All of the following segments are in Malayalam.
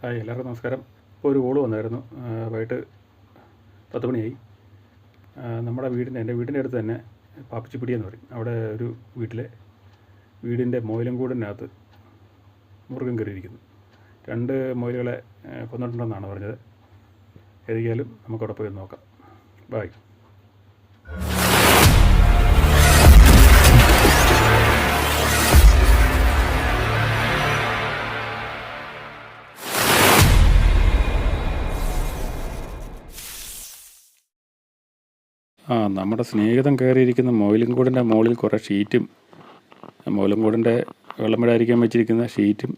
ഹായ് എല്ലാവർക്കും നമസ്കാരം. ഇപ്പോൾ ഒരു കോൾ വന്നായിരുന്നു. വൈകിട്ട് പത്ത് മണിയായി. നമ്മുടെ വീടിന്റെ എന്റെ വീടിന്റെ അടുത്ത് തന്നെ പാപ്പിച്ചിപ്പിടി എന്ന് പറയും. അവിടെ ഒരു വീട്ടിലെ വീടിന്റെ മോയിലങ്കൂടിനകത്ത് മുറുകൻ കയറിയിരിക്കുന്നു. രണ്ട് മൊയിലുകളെ കൊന്നിട്ടുണ്ടെന്നാണ് പറഞ്ഞത്. ഏതായാലും നമുക്കവിടെ പോയി നോക്കാം. ബായ് ആ നമ്മുടെ സ്നേഹിതം കയറിയിരിക്കുന്ന മൊയിലിൻകൂടിന്റെ മുകളിൽ കുറേ ഷീറ്റും മൊയിലിൻകൂടിന്റെ വെള്ളം വെച്ചിരിക്കുന്ന ഷീറ്റും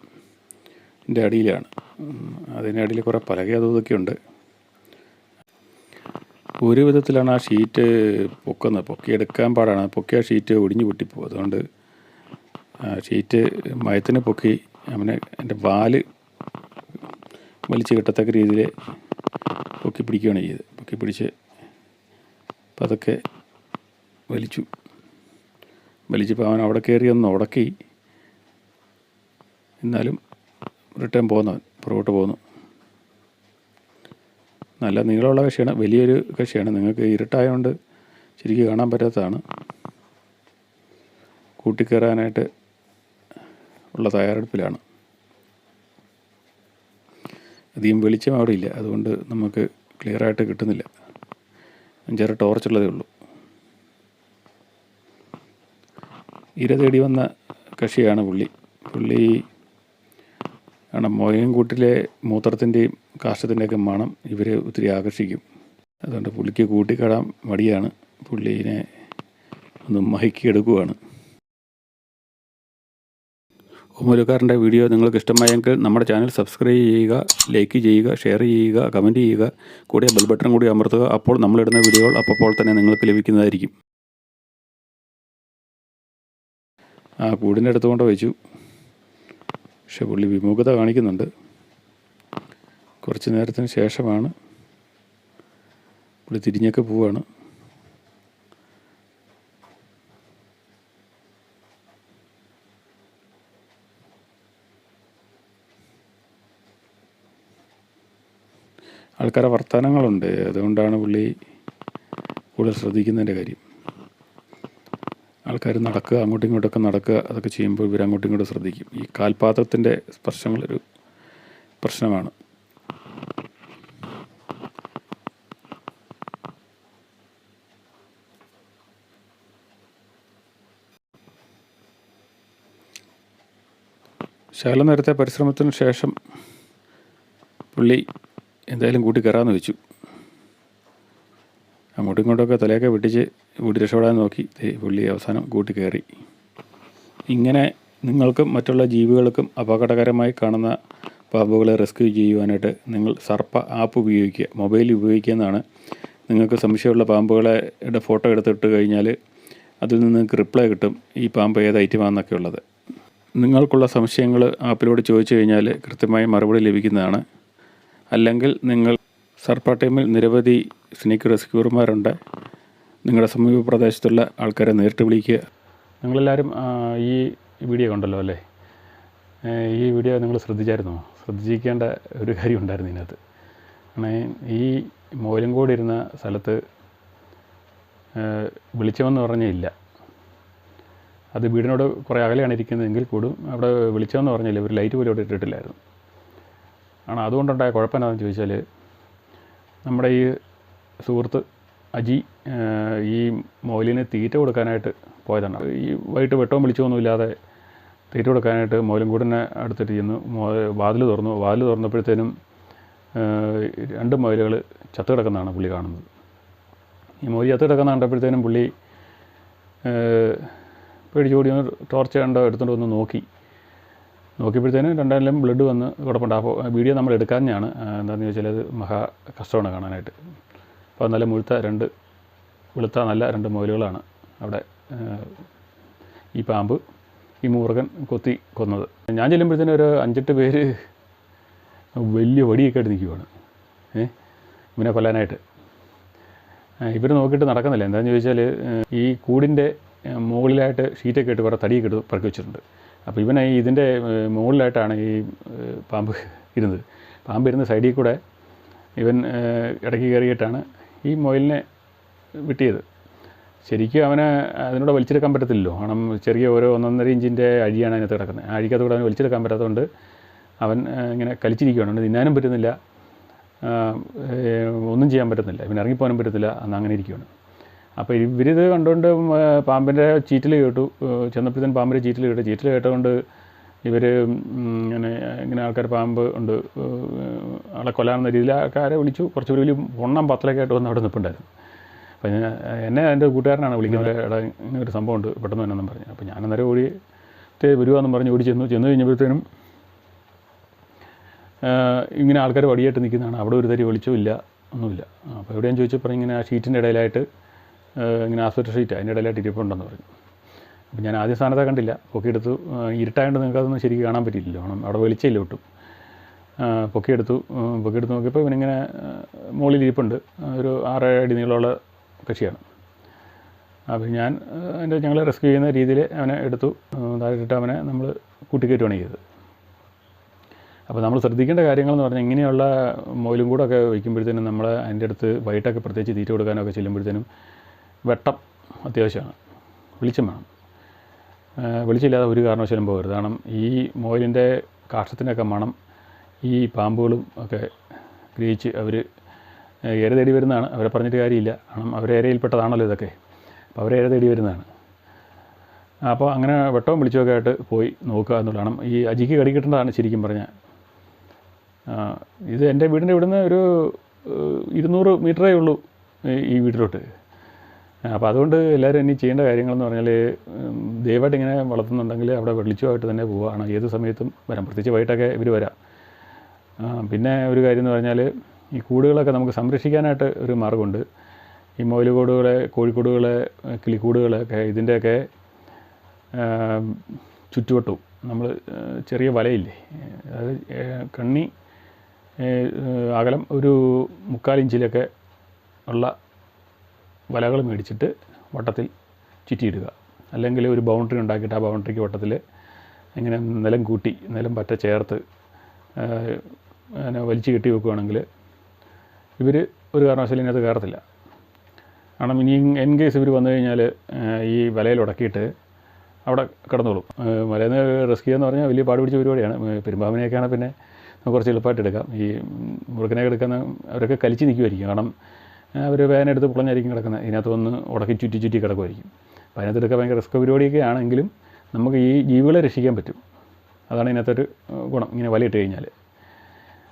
എന്റെ അടിയിലാണ്. അതിന്റെ അടിയിൽ കുറേ പലക അതൊക്കെയുണ്ട് ഒരു വിധത്തിലാണ് ആ ഷീറ്റ് പൊക്കുന്നത്. പൊക്കിയെടുക്കാൻ പാടാണ്. പൊക്കിയ ഷീറ്റ് ഒടിഞ്ഞു പൊട്ടിപ്പോകും. അതുകൊണ്ട് ഷീറ്റ് മയത്തിന് പൊക്കി അവനെ എന്റെ വാൽ വലിച്ചു കിട്ടത്തക്ക രീതിയിൽ പൊക്കി പിടിക്കുകയാണ് ചെയ്തത്. പൊക്കി പിടിച്ച് പതുക്കെ വലിച്ചു. വലിച്ചപ്പോൾ അവൻ അവിടെ കയറി ഒന്ന് ഉടക്കി. എന്നാലും റിട്ടേൺ പോകുന്നവൻ പുറകോട്ട് പോകുന്നു നല്ല നീളമുള്ള കക്ഷിയാണ് വലിയൊരു കക്ഷിയാണ്. നിങ്ങൾക്ക് ഇരുട്ടായതുകൊണ്ട് ശരിക്കും കാണാൻ പറ്റാത്തതാണ്. കൂട്ടിക്കയറാനായിട്ട് ഉള്ള തയ്യാറെടുപ്പിലാണ്. അധികം വെളിച്ചം അവിടെ ഇല്ല. അതുകൊണ്ട് നമുക്ക് ക്ലിയറായിട്ട് കിട്ടുന്നില്ല. അഞ്ചാറ് ടോർച്ചുള്ളതേ ഉള്ളൂ. ഇര തേടി വന്ന കക്ഷിയാണ് പുള്ളി. പുള്ളി ആണ് മോയൻകൂട്ടിലെ മൂത്രത്തിന്റെയും കാഷ്ടത്തിന്റെയൊക്കെ മണം ഇവരെ ഒത്തിരി ആകർഷിക്കും. അതുകൊണ്ട് പുള്ളിക്ക് കൂട്ടിക്കടാൻ മടിയാണ്. പുള്ളീനെ ഒന്ന് മയക്കിയെടുക്കുവാണ് ഓമലുകാരന്റെ വീഡിയോ നിങ്ങൾക്ക് ഇഷ്ടമായെങ്കിൽ നമ്മുടെ ചാനൽ സബ്സ്ക്രൈബ് ചെയ്യുക ലൈക്ക് ചെയ്യുക ഷെയർ ചെയ്യുക കമന്റ് ചെയ്യുക കൂടെ ബെൽ ബട്ടൺ കൂടി അമർത്തുക. അപ്പോൾ നമ്മളിടുന്ന വീഡിയോകൾ അപ്പോൾ തന്നെ നിങ്ങൾക്ക് ലഭിക്കുന്നതായിരിക്കും. ആ കൂടിന്റെ അടുത്ത് കൊണ്ട് വെച്ചു. പക്ഷെ പുള്ളി വിമുഖത കാണിക്കുന്നുണ്ട്. കുറച്ച് നേരത്തിന് ശേഷമാണ് പുള്ളി തിരിഞ്ഞൊക്കെ പോവാണ്. ആൾക്കാരെ വർത്തമാനങ്ങളുണ്ട്. അതുകൊണ്ടാണ് പുള്ളി കൂടുതൽ ശ്രദ്ധിക്കുന്നതിന്റെ കാര്യം. ആൾക്കാർ നടക്കുക അങ്ങോട്ടും ഇങ്ങോട്ടൊക്കെ നടക്കുക അതൊക്കെ ചെയ്യുമ്പോൾ ഇവർ അങ്ങോട്ടും ഇങ്ങോട്ടും ശ്രദ്ധിക്കും. ഈ കാൽപാത്രത്തിന്റെ സ്പർശങ്ങളൊരു പ്രശ്നമാണ്. ശകലം നേരത്തെ പരിശ്രമത്തിന് ശേഷം പുള്ളി എന്തായാലും കൂട്ടി കയറാമെന്ന് വെച്ചു. അങ്ങോട്ടും ഇങ്ങോട്ടൊക്കെ തലയൊക്കെ വെട്ടിച്ച് കൂട്ടി രക്ഷപ്പെടാൻ നോക്കി. പുള്ളി അവസാനം കൂട്ടി കയറി. ഇങ്ങനെ നിങ്ങൾക്കും മറ്റുള്ള ജീവികൾക്കും അപകടകരമായി കാണുന്ന പാമ്പുകളെ റെസ്ക്യൂ ചെയ്യുവാനായിട്ട് നിങ്ങൾ സർപ്പ ആപ്പ് ഉപയോഗിക്കുക മൊബൈൽ ഉപയോഗിക്കുക എന്നാണ്. നിങ്ങൾക്ക് സംശയമുള്ള പാമ്പുകളുടെ ഫോട്ടോ എടുത്തിട്ട് കഴിഞ്ഞാൽ അതിൽ നിന്ന് നിങ്ങൾക്ക് റിപ്ലൈ കിട്ടും ഈ പാമ്പ് ഏത് ഐറ്റമാണെന്നൊക്കെ ഉള്ളത് നിങ്ങൾക്കുള്ള സംശയങ്ങൾ ആപ്പിലൂടെ ചോദിച്ചു കഴിഞ്ഞാൽ കൃത്യമായി മറുപടി ലഭിക്കുന്നതാണ്. അല്ലെങ്കിൽ നിങ്ങൾ സർപ്പ ടീമിൽ നിരവധി സ്നേക്ക് റെസ്ക്യൂർമാരുണ്ട് നിങ്ങളുടെ സമീപ പ്രദേശത്തുള്ള ആൾക്കാരെ നേരിട്ട് വിളിക്കുക. നിങ്ങളെല്ലാവരും ഈ വീഡിയോ കണ്ടല്ലോ അല്ലേ? ഈ വീഡിയോ നിങ്ങൾ ശ്രദ്ധിച്ചായിരുന്നോ? ശ്രദ്ധിക്കേണ്ട ഒരു കാര്യം ഉണ്ടായിരുന്നു ഇതിനകത്ത്. കാരണം ഈ മോയിലങ്കോട് ഇരുന്ന സ്ഥലത്ത് വിളിച്ചമെന്ന് പറഞ്ഞില്ല. അത് വീടിനോട് കുറേ അകലെയാണ് ഇരിക്കുന്നതെങ്കിൽ കൂടും അവിടെ വിളിച്ചമെന്ന് പറഞ്ഞില്ല. ഒരു ലൈറ്റ് പോലും അവിടെ ഇട്ടിട്ടില്ലായിരുന്നു. ആണ്. അതുകൊണ്ടുണ്ടായ കുഴപ്പം എന്താണെന്ന് ചോദിച്ചാൽ നമ്മുടെ ഈ സുഹൃത്ത് അജി ഈ മൊയിലിന് തീറ്റ കൊടുക്കാനായിട്ട് പോയതാണ്. ഈ വൈകിട്ട് വെട്ടവും വിളിച്ചൊന്നുമില്ലാതെ തീറ്റ കൊടുക്കാനായിട്ട് മൊയിലുംകൂടിനെ അടുത്തിട്ട് ചെന്ന് വാതിൽ തുറന്നു. വാതിൽ തുറന്നപ്പോഴത്തേനും രണ്ട് മൊയിലുകൾ ചത്തു കിടക്കുന്നതാണ് പുള്ളി കാണുന്നത്. ഈ മൊയിൽ ചത്തു കിടക്കുന്ന കണ്ടപ്പോഴത്തേനും പുള്ളി പേടിച്ചോടി ഒന്ന് ടോർച്ച് കണ്ടോ എടുത്തുകൊണ്ട് വന്ന് നോക്കി. നോക്കിയപ്പോഴത്തേനും രണ്ടായാലും ബ്ലഡ് വന്ന് കുഴപ്പമുണ്ട്. അപ്പോൾ വീഡിയോ നമ്മൾ എടുക്കാഞ്ഞാണ് എന്താണെന്ന് ചോദിച്ചാൽ അത് മഹാ കഷ്ടമാണ് കാണാനായിട്ട്. അപ്പോൾ നല്ല മുഴുത്ത രണ്ട് വെളുത്ത നല്ല രണ്ട് മുയലുകളാണ് അവിടെ ഈ പാമ്പ് ഈ മൂർഖൻ കൊത്തി കൊന്നത്. ഞാൻ ചെല്ലുമ്പോഴത്തേനും ഒരു അഞ്ചെട്ട് പേര് വലിയ വടിയൊക്കെ ആയിട്ട് നിൽക്കുവാണ്. ഏ ഇവനെ കൊല്ലാനായിട്ട്. ഇവർ നോക്കിയിട്ട് നടക്കുന്നില്ല. എന്താണെന്ന് ചോദിച്ചാൽ ഈ കൂടിന്റെ മുകളിലായിട്ട് ഷീറ്റൊക്കെ ഇട്ട് കുറേ തടിയൊക്കെ ഇട്ട് പറക്കി വെച്ചിട്ടുണ്ട്. അപ്പോൾ ഇവനെ ഇതിന്റെ മുകളിലായിട്ടാണ് ഈ പാമ്പ് ഇരുന്നത്. പാമ്പ് ഇരുന്ന സൈഡിൽ കൂടെ ഇവൻ ഇടയ്ക്ക് കയറിയിട്ടാണ് ഈ മൊയിലിനെ വിട്ടിയത്. ശരിക്കും അവനെ അതിനോട് വലിച്ചെടുക്കാൻ പറ്റത്തില്ലല്ലോ. കാരണം ചെറിയ ഓരോ ഒന്നൊന്നര ഇഞ്ചിന്റെ അഴിയാണ് അതിനകത്ത് കിടക്കുന്നത്. ആ അഴിക്കകത്ത് കൂടെ അവന് വലിച്ചെടുക്കാൻ പറ്റാത്തതുകൊണ്ട് അവൻ ഇങ്ങനെ കലിച്ചിരിക്കുകയാണ് അവന് തിന്നാനും പറ്റുന്നില്ല. ഒന്നും ചെയ്യാൻ പറ്റുന്നില്ല. ഇവൻ ഇറങ്ങിപ്പോകാനും പറ്റത്തില്ല. അന്ന് അങ്ങനെ ഇരിക്കുകയാണ് അപ്പോൾ ഇവരിത് കണ്ടുകൊണ്ട് പാമ്പിന്റെ ചീറ്റിൽ കേട്ടു. ചെന്നപ്പോഴത്തേനും പാമ്പിന്റെ ചീറ്റിൽ കേട്ടു. ചീറ്റിൽ കേട്ടുകൊണ്ട് ഇവർ ഇങ്ങനെ ഇങ്ങനെ ആൾക്കാർ പാമ്പ് ഉണ്ട് ആളെ കൊല്ലാവുന്ന രീതിയിൽ ആൾക്കാരെ വിളിച്ചു. കുറച്ച് വലിയ പൊണ്ണം പത്തലൊക്കെ ആയിട്ട് വന്ന് അവിടെ നിൽപ്പുണ്ടായിരുന്നു അപ്പോൾ ഞാൻ എന്നെ എന്റെ കൂട്ടുകാരനാണ് വിളിക്കുന്നത്. എടാ ഇങ്ങനെ ഒരു സംഭവം ഉണ്ട് പെട്ടെന്ന് തന്നെ പറഞ്ഞു. അപ്പോൾ ഞാൻ അന്നേരം ഓടി വരുവാന്നും പറഞ്ഞ് ഓടി ചെന്നു. ചെന്ന് കഴിഞ്ഞപ്പോഴത്തേനും ഇങ്ങനെ ആൾക്കാർ വടിയായിട്ട് നിൽക്കുന്നതാണ്. അവിടെ ഒരു തരി വെളിച്ചവും ഇല്ല ഒന്നുമില്ല. അപ്പോൾ എവിടെയും ചോദിച്ചപ്പോൾ ഇങ്ങനെ ആ ഷീറ്റിന്റെ ഇടയിലായിട്ട് ഇങ്ങനെ ആസ്വദിച്ച ഷീറ്റ് അതിന്റെ ഇടയിലായിട്ട് ഇരിപ്പുണ്ടെന്ന് പറഞ്ഞു. അപ്പോൾ ഞാൻ ആദ്യ സ്ഥാനത്തെ കണ്ടില്ല. പൊക്കിയെടുത്തു ഇരുട്ടായതുകൊണ്ട് നിങ്ങൾക്ക് അതൊന്നും ശരിക്കും കാണാൻ പറ്റിയില്ലല്ലോ കാരണം അവിടെ വെളിച്ചയില്ല ഒട്ടും. പൊക്കിയെടുത്തു പൊക്കിയെടുത്ത് നോക്കിയപ്പോൾ ഇവനിങ്ങനെ മുകളിൽ ഇരിപ്പുണ്ട്. ഒരു ആറ് അടി നീളമുള്ള കക്ഷിയാണ്. അപ്പോൾ ഞാൻ എന്റെ ഞങ്ങൾ റെസ്ക്യൂ ചെയ്യുന്ന രീതിയിൽ അവനെ എടുത്തു. താഴെയിട്ട് അവനെ നമ്മൾ കൂട്ടിക്കയറ്റുകയാണ് ചെയ്തത്. അപ്പോൾ നമ്മൾ ശ്രദ്ധിക്കേണ്ട കാര്യങ്ങളെന്ന് പറഞ്ഞാൽ ഇങ്ങനെയുള്ള മോയിലും കൂടൊക്കെ വയ്ക്കുമ്പോഴത്തേനും നമ്മൾ അതിന്റെ അടുത്ത് വൈകിട്ടൊക്കെ പ്രത്യേകിച്ച് തീറ്റ കൊടുക്കാനൊക്കെ ചെല്ലുമ്പോഴത്തേനും വെട്ടം അത്യാവശ്യമാണ്. വെളിച്ചം വേണം. വെളിച്ചമില്ലാതെ ഒരു കാരണവശാലും പോകരുത്. കാരണം ഈ മോയിലിന്റെ കാഷ്ടത്തിനൊക്കെ മണം ഈ പാമ്പുകളും ഒക്കെ ഗ്രഹിച്ച് അവർ ഏര തേടി വരുന്നതാണ്. അവരെ പറഞ്ഞിട്ട് കാര്യമില്ല. കാരണം അവരെ ഏരയിൽപ്പെട്ടതാണല്ലോ ഇതൊക്കെ. അപ്പോൾ അവരെ ഏര തേടി വരുന്നതാണ്. അപ്പോൾ അങ്ങനെ വെട്ടവും വിളിച്ചൊക്കെ ആയിട്ട് പോയി നോക്കുക എന്നുള്ളതാണ്. ഈ അജിക്ക് കടി കിട്ടേണ്ടതാണ് ശരിക്കും പറഞ്ഞാൽ. ഇത് എന്റെ വീടിന്റെ ഇവിടുന്ന് ഒരു ഇരുന്നൂറ് മീറ്ററേ ഉള്ളൂ ഈ വീട്ടിലോട്ട്. അപ്പോൾ അതുകൊണ്ട് എല്ലാവരും ഇനി ചെയ്യേണ്ട കാര്യങ്ങളെന്ന് പറഞ്ഞാൽ ദയവായിട്ട് ഇങ്ങനെ വളർത്തുന്നുണ്ടെങ്കിൽ അവിടെ വെളിച്ചമായിട്ട് തന്നെ പോവുകയാണ്. ഏത് സമയത്തും വരാം. പ്രത്യേകിച്ച് വൈകിട്ടൊക്കെ ഇവർ വരാം. പിന്നെ ഒരു കാര്യം എന്ന് പറഞ്ഞാൽ ഈ കൂടുകളൊക്കെ നമുക്ക് സംരക്ഷിക്കാനായിട്ട് ഒരു മാർഗമുണ്ട് ഈ മൊയിൽ കൂടുകളെ കോഴിക്കൂടുകളെ കിളിക്കൂടുകളൊക്കെ ഇതിന്റെയൊക്കെ ചുറ്റുവട്ടവും നമ്മൾ ചെറിയ വലയില്ലേ? അതായത് കണ്ണി അകലം ഒരു മുക്കാൽ ഇഞ്ചിലൊക്കെ ഉള്ള വലകൾ മേടിച്ചിട്ട് വട്ടത്തിൽ ചുറ്റിയിടുക. അല്ലെങ്കിൽ ഒരു ബൗണ്ടറി ഉണ്ടാക്കിയിട്ട് ആ ബൗണ്ടറിക്ക് വട്ടത്തിൽ ഇങ്ങനെ നിലം കൂട്ടി നിലം പറ്റ ചേർത്ത് അങ്ങനെ വലിച്ചു കെട്ടി വെക്കുകയാണെങ്കിൽ ഇവർ ഒരു കാരണവശാലും ഇതിനകത്ത് കയറത്തില്ല. കാരണം ഇനി എൻ കേസ് ഇവർ വന്നു കഴിഞ്ഞാൽ ഈ വലയിൽ ഉടക്കിയിട്ട് അവിടെ കിടന്നോളും. വലയിൽ നിന്ന് റെസ്ക്യൂ എന്ന് പറഞ്ഞാൽ വലിയ പാട് പിടിച്ച പരിപാടിയാണ്. പെരുമ്പാമ്പിനെയൊക്കെയാണ് പിന്നെ കുറച്ച് എളുപ്പമായിട്ട് എടുക്കാം. ഈ മുറുക്കനെയൊക്കെ എടുക്കുന്ന അവരൊക്കെ കലിച്ച് നിൽക്കുമായിരിക്കും കാരണം അവർ വേദനെടുത്ത് പുളഞ്ഞായിരിക്കും കിടക്കുന്നത്. ഇതിനകത്ത് വന്ന് ഉടക്കി ചുറ്റി ചുറ്റി കിടക്കുമായിരിക്കും. അപ്പോൾ അതിനകത്തൊക്കെ ഭയങ്കര റിസ്ക് പരിപാടിയൊക്കെ ആണെങ്കിലും നമുക്ക് ഈ ജീവികളെ രക്ഷിക്കാൻ പറ്റും. അതാണ് ഇതിനകത്തൊരു ഗുണം. ഇങ്ങനെ വലയിട്ട് കഴിഞ്ഞാൽ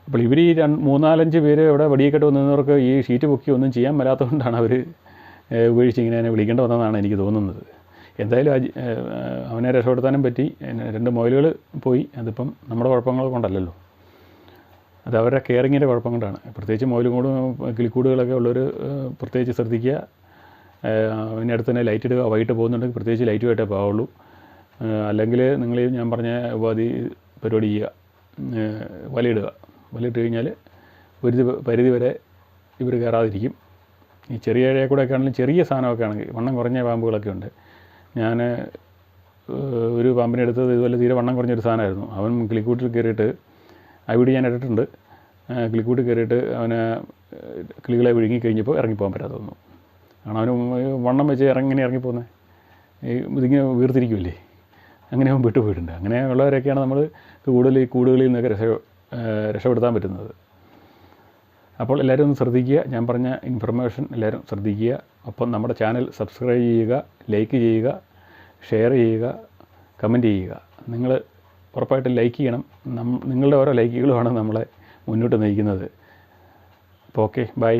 അപ്പോൾ ഇവർ ഈ രണ്ട് മൂന്നാലഞ്ച് പേര് ഇവിടെ വടിയൊക്കെ വന്നവർക്ക് ഈ ഷീറ്റ് പൊക്കി ഒന്നും ചെയ്യാൻ മേലാത്തതുകൊണ്ടാണ് അവർ ഉപേക്ഷിച്ച് ഇങ്ങനെ എന്നെ വിളിക്കേണ്ട വന്നതെന്നാണ് എനിക്ക് തോന്നുന്നത്. എന്തായാലും അവനെ രക്ഷപ്പെടുത്താനും പറ്റി. രണ്ട് മൊയിലുകൾ പോയി. അതിപ്പം നമ്മുടെ കുഴപ്പങ്ങൾ കൊണ്ടല്ലല്ലോ. അത് അവരുടെ കെയറിങ്ങിന്റെ കുഴപ്പം കൊണ്ടാണ്. പ്രത്യേകിച്ച് മൊയിലും കൂടും കിളിക്കൂടുകളൊക്കെ ഉള്ളവർ പ്രത്യേകിച്ച് ശ്രദ്ധിക്കുക. അതിന്റെ അടുത്ത് തന്നെ ലൈറ്റ് ഇടുക വൈകിട്ട് പോകുന്നുണ്ടെങ്കിൽ പ്രത്യേകിച്ച് ലൈറ്റുമായിട്ടേ പോവുള്ളൂ ഏഹ് അല്ലെങ്കിൽ നിങ്ങൾ ഞാൻ പറഞ്ഞ ഉപാധി പരിപാടി ചെയ്യുക. വലയിടുക. വലയിട്ട് കഴിഞ്ഞാൽ ഒരു പരിധി വരെ ഇവർ കയറാതിരിക്കും. ഈ ചെറിയ ഇഴയെ കൂടെ ഒക്കെ ആണെങ്കിലും ചെറിയ സാധനമൊക്കെ ആണെങ്കിൽ വണ്ണം കുറഞ്ഞ പാമ്പുകളൊക്കെ ഉണ്ട്. ഞാൻ ഒരു പാമ്പിനെ എടുത്തത് ഇതുപോലെ തീരെ വണ്ണം കുറഞ്ഞൊരു സാധനമായിരുന്നു. അവൻ കിളിക്കൂട്ടിൽ കയറിയിട്ട് ആ വീഡിയോ ഞാൻ ഇട്ടിട്ടുണ്ട്. കിളിക്കൂട്ടിൽ കയറിയിട്ട് അവന് കിളികളെ വിഴുങ്ങി കഴിഞ്ഞപ്പോൾ ഇറങ്ങിപ്പോകാൻ പറ്റാതെ വന്നു കാരണം അവന് വണ്ണം വെച്ച് ഇറങ്ങി ഇങ്ങനെ ഇറങ്ങിപ്പോകുന്നത് ഈ ഇതിങ്ങനെ വീർത്തിരിക്കുമല്ലേ അങ്ങനെ അവൻ വിട്ടുപോയിട്ടുണ്ട് അങ്ങനെ ഉള്ളവരൊക്കെയാണ് നമ്മൾ കൂടുതൽ ഈ കൂടുകളിൽ നിന്നൊക്കെ രക്ഷ രക്ഷപ്പെടുത്താൻ പറ്റുന്നത്. അപ്പോൾ എല്ലാവരും ഒന്ന് ശ്രദ്ധിക്കുക. ഞാൻ പറഞ്ഞ ഇൻഫർമേഷൻ എല്ലാവരും ശ്രദ്ധിക്കുക. ഒപ്പം നമ്മുടെ ചാനൽ സബ്സ്ക്രൈബ് ചെയ്യുക ലൈക്ക് ചെയ്യുക ഷെയർ ചെയ്യുക കമന്റ് ചെയ്യുക. നിങ്ങൾ ഉറപ്പായിട്ടും ലൈക്ക് ചെയ്യണം. നിങ്ങളുടെ ഓരോ ലൈക്കുകളുമാണ് നമ്മളെ മുന്നോട്ട് നയിക്കുന്നത്. അപ്പോൾ ഓക്കെ ബൈ